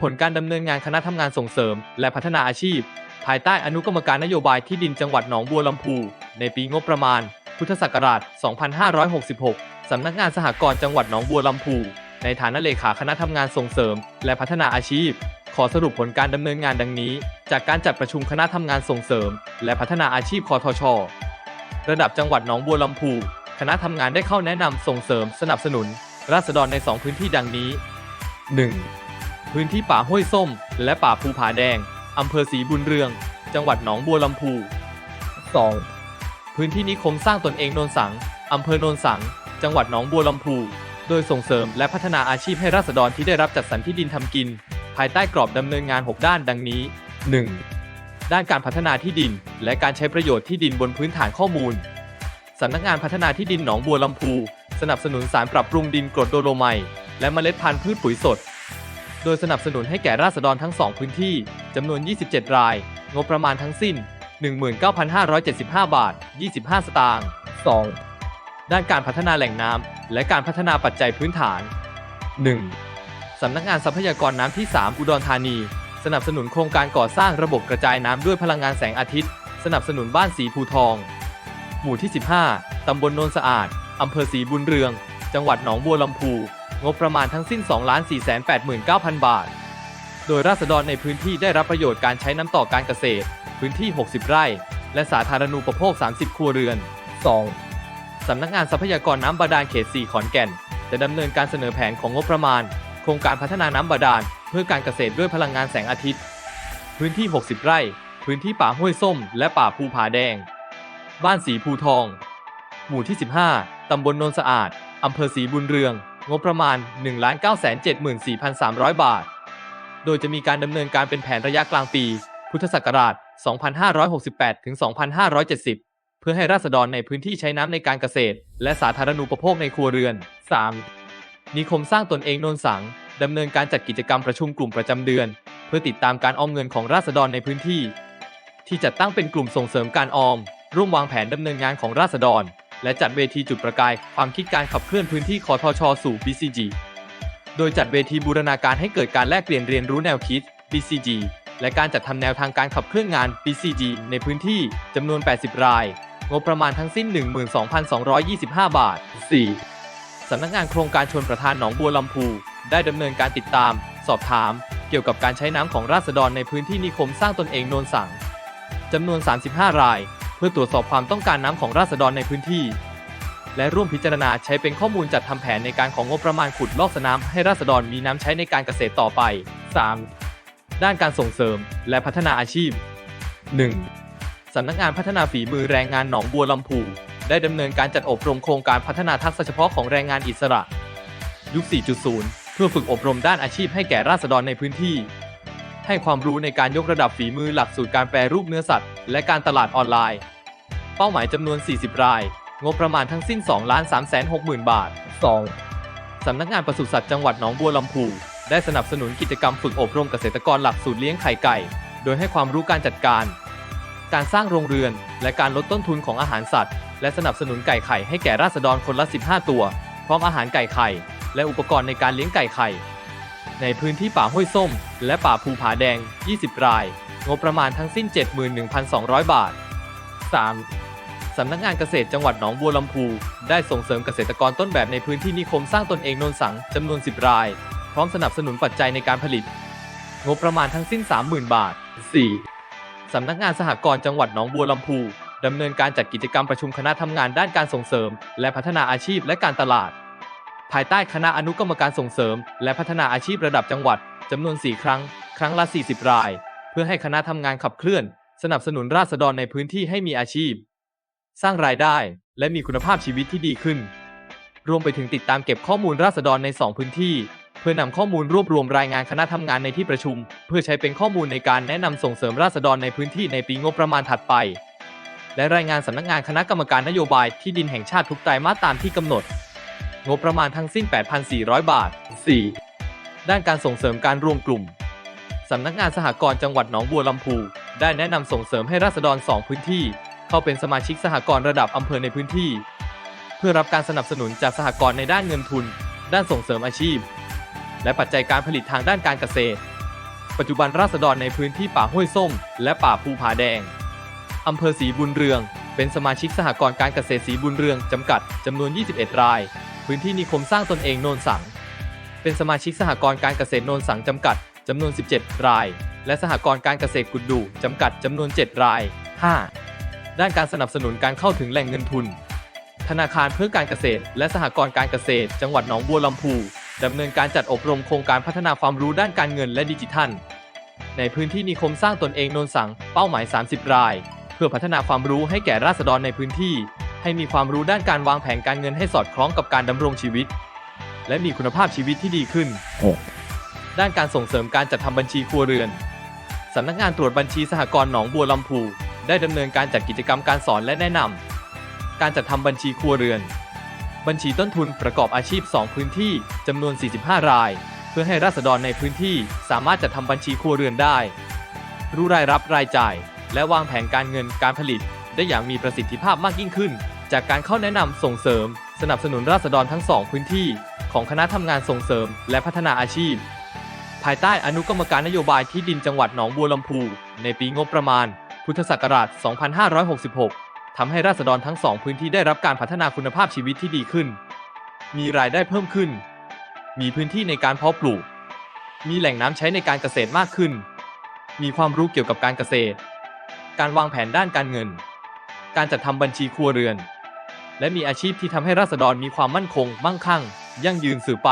ผลการดำเนินงานคณะทำงานส่งเสริม และพัฒนาอาชีพ ภายใต้อนุกรรมการนโยบายที่ดินจังหวัดหนองบัวลำพู ในปีงบประมาณ พุทธศักราช 2566สำนักงานสหกรณ์จังหวัดหนองบัวลำพู ในฐานะเลขาคณะทำงานส่งเสริม และพัฒนาอาชีพ ขอสรุปผลการดำเนินงานดังนี้ จากการจัดประชุมคณะทำงานส่งเสริม และพัฒนาอาชีพคอทช ระดับจังหวัดหนองบัวลำพูคณะทำงานได้เข้าแนะนำส่งเสริมสนับสนุน ราษฎรใน 2 พื้นที่ดังนี้ 1. พื้นที่ป่าห้วยส้ม และป่าภูผาแดง อำเภอศรีบุญเรือง จังหวัดหนองบัวลำพู 2. พื้นที่นิคมสร้างตนเองโนนสัง อำเภอโนนสัง จังหวัดหนองบัวลำพู โดยส่งเสริมและพัฒนาอาชีพให้ราษฎรที่ได้รับจัดสรรที่ดินทำกิน ภายใต้กรอบดำเนินงาน 6 ด้านดังนี้ 1. ด้านการพัฒนาที่ดิน และการใช้ประโยชน์ที่ดินบนพื้นฐานข้อมูลสำนักงานพัฒนาที่ดินหนองบัวลำพู สนับสนุนสารปรับปรุงดินกรดโดโลไมต์และเมล็ดพันธุ์พืชปุ๋ยสด โดยสนับสนุนให้แก่ราษฎรทั้ง 2 พื้นที่จำนวน 27 ราย งบประมาณทั้งสิ้น 19,575 บาท 25 สตางค์ 2. ด้านการพัฒนาแหล่งน้ำและการพัฒนาปัจจัยพื้นฐาน 1. สำนักงานทรัพยากรน้ำที่ 3 อุดรธานี สนับสนุนโครงการก่อสร้างระบบกระจายน้ำด้วยพลังงานแสงอาทิตย์ สนับสนุนบ้านสีภูทอง หมู่ที่ 15 ตำบลโนนสะอาด อำเภอศรีบุญเรือง จังหวัดหนองบัวลำพู งบประมาณทั้งสิ้น 2,489,000 บาท โดยราษฎรในพื้นที่ได้รับประโยชน์การใช้น้ำต่อการเกษตร พื้นที่ 60 ไร่ และสาธารณูปโภค 30 ครัวเรือน 2. สำนักงานทรัพยากรน้ำบาดาลเขต 4 ขอนแก่น จะดำเนินการเสนอแผนของงบประมาณ โครงการพัฒนาน้ำบาดาลเพื่อการเกษตรด้วยพลังงานแสงอาทิตย์ พื้นที่ 60 ไร่ พื้นที่ป่าห้วยส้ม และป่าภูผาแดง บ้านสีภูทอง หมู่ที่ 15 ตำบลโนนสะอาด อำเภอศรีบุญเรือง งบประมาณ 1,974,300 บาท โดยจะมีการดำเนินการเป็นแผนระยะกลางปี พุทธศักราช 2568 ถึง 2570 เพื่อให้ราษฎรในพื้นที่ใช้น้ำในการเกษตร และสาธารณูปโภคในครัวเรือน 3. นิคมสร้างตนเองโนนสังดำเนินการจัดกิจกรรมประชุมกลุ่มประจำเดือน เพื่อติดตามการออมเงินของราษฎรในพื้นที่ ที่จัดตั้งเป็นกลุ่มส่งเสริมการออม ร่วมวางแผนดำเนินงานของราษฎร และจัดเวทีจุดประกาย ความคิดการขับเคลื่อนพื้นที่คอทช สู่ BCG โดยจัดเวทีบูรณาการให้เกิดการแลกเปลี่ยนเรียนรู้แนวคิด BCG และการจัดทำแนวทางการขับเคลื่อนงาน BCG ในพื้นที่จำนวน 80 ราย งบประมาณทั้งสิ้น 12,225 บาท 4. สำนักงานโครงการชนประทานหนองบัวลำพู ได้ดำเนินการติดตาม สอบถาม เกี่ยวกับการใช้น้ำของราษฎรในพื้นที่นิคมสร้างตนเองโนนสังจำนวน 35 ราย เพื่อตรวจสอบความต้องการน้ำของราษฎรในพื้นที่ และร่วมพิจารณาใช้เป็นข้อมูลจัดทำแผนในการของงบประมาณขุดลอกสน้ำให้ราษฎรมีน้ำใช้ในการเกษตรต่อไป 3. ด้านการส่งเสริมและพัฒนาอาชีพ 1. สำนักงานพัฒนาฝีมือแรงงานหนองบัวลำพูได้ดำเนินการจัดอบรมโครงการพัฒนาทักษะเฉพาะของแรงงานอิสระ ยุค 4.0 เพื่อฝึกอบรมด้านอาชีพให้แก่ราษฎรในพื้นที่ ให้ความรู้ในการยกระดับฝีมือหลักสูตรการแปรรูปเนื้อสัตว์ และการตลาดออนไลน์ เป้าหมายจำนวน 40 ราย งบประมาณทั้งสิ้น 2 3 6 0 0 0 0 บาท 2. สำนักงานปศุสัตว์จังหวัดหนองบัวลำพูได้สนับสนุนกิจกรรมฝึกอบรมเกษตรกรหลักสูตรเลี้ยงไข่ไก่ โดยให้ความรู้การจัดการ การสร้างโรงเรือน และการลดต้นทุนของอาหารสัตว์ และสนับสนุนไก่ไข่ให้แก่ราษฎรคนละ 15 ตัว พร้อมอาหารไก่ไข่ และอุปกรณ์ในการเลี้ยงไก่ไข่ ในพื้นที่ป่าห้วยส้ม และป่าภูผาแดง 20 ราย งบประมาณทั้งสิ้น 71,200 บาท 3. สำนักงานเกษตรจังหวัดหนองบัวลำพู ได้ส่งเสริมเกษตรกรต้นแบบในพื้นที่นิคมสร้างตนเองโนนสังจำนวน 10 ราย พร้อมสนับสนุนปัจจัยในการผลิต งบประมาณทั้งสิ้น 30,000 บาท 4. สำนักงานสหกรณ์จังหวัดหนองบัวลำพูดำเนินการจัดกิจกรรมประชุมคณะทำงานด้านการส่งเสริม และพัฒนาอาชีพและการตลาด ภายใต้คณะอนุกรรมการส่งเสริม และพัฒนาอาชีพระดับจังหวัดจำนวน 4 ครั้ง ครั้งละ 40 ราย เพื่อให้คณะทำงานขับเคลื่อน สนับสนุนราษฎรในพื้นที่ให้มีอาชีพ สร้างรายได้และมีคุณภาพชีวิตที่ดีขึ้น รวมไปถึงติดตามเก็บข้อมูลราษฎรใน 2 พื้นที่ เพื่อนำข้อมูลรวบรวมรายงานคณะทำงานในที่ประชุม เพื่อใช้เป็นข้อมูลในการแนะนำส่งเสริมราษฎรในพื้นที่ในปีงบประมาณถัดไป และรายงานสำนักงานคณะกรรมการนโยบายที่ดินแห่งชาติทุกไตรมาสตามที่กำหนด งบประมาณทั้งสิ้น 8,400 บาท 4. ด้านการส่งเสริมการรวมกลุ่มสำนักงานสหกรณ์จังหวัดหนองบัวลำพู ได้แนะนำส่งเสริมให้ราษฎร 2 พื้นที่ เข้าเป็นสมาชิกสหกรณ์ระดับอำเภอในพื้นที่ เพื่อรับการสนับสนุนจากสหกรณ์ในด้านเงินทุน ด้านส่งเสริมอาชีพ และปัจจัยการผลิตทางด้านการเกษตร ปัจจุบันราษฎรในพื้นที่ป่าห้วยส้ม และป่าภูผาแดงอำเภอศรีบุญเรือง เป็นสมาชิกสหกรณ์การเกษตรศรีบุญเรืองจำกัดจำนวน 21 ราย พื้นที่นิคมสร้างตนเองโนนสัง เป็นสมาชิกสหกรณ์การเกษตรโนนสังจำกัดจำนวน 17 ราย และสหกรณ์การเกษตรกุดดูจำกัดจำนวน 7 ราย 5. ด้านการสนับสนุนการเข้าถึงแหล่งเงินทุน ธนาคารเพื่อการเกษตร และสหกรณ์การเกษตร จังหวัดหนองบัวลำพูดำเนินการจัดอบรมโครงการพัฒนาความรู้ด้านการเงินและดิจิทัล ในพื้นที่นิคมสร้างตนเองโนนสัง เป้าหมาย 30 ราย เพื่อพัฒนาความรู้ให้แก่ราษฎรในพื้นที่ ให้มีความรู้ด้านการวางแผนการเงินให้สอดคล้องกับการดำรงชีวิต และมีคุณภาพชีวิตที่ดีขึ้น ด้านการส่งเสริมการจัดทำบัญชีครัวเรือนสำนักงานตรวจบัญชีสหกรณ์หนองบัวลำพูได้ดำเนินการจัดกิจกรรมการสอนและแนะนำการจัดทำบัญชีครัวเรือน บัญชีต้นทุนประกอบอาชีพ 2 พื้นที่จำนวน 45 ราย เพื่อให้ราษฎรในพื้นที่สามารถจัดทำบัญชีครัวเรือนได้ รู้รายรับรายจ่าย และวางแผนการเงินการผลิตได้อย่างมีประสิทธิภาพมากยิ่งขึ้น จากการเข้าแนะนำส่งเสริม สนับสนุนราษฎรทั้งสองพื้นที่ ของคณะทำงานส่งเสริม และพัฒนาอาชีพ ภายใต้อนุกรรมการนโยบายที่ดินจังหวัดหนองบัวลำพู ในปีงบประมาณ พุทธศักราช 2566 ทำให้ราษฎรทั้งสองพื้นที่ได้รับการพัฒนาคุณภาพชีวิตที่ดีขึ้น มีรายได้เพิ่มขึ้น มีพื้นที่ในการเพาะปลูก มีแหล่งน้ำใช้ในการเกษตรมากขึ้น มีความรู้เกี่ยวกับการเกษตร การวางแผนด้านการเงิน การจัดทำบัญชีครัวเรือน และมีอาชีพที่ทำให้ราษฎรมีความมั่นคง มั่งคั่ง ยั่งยืนสืบไป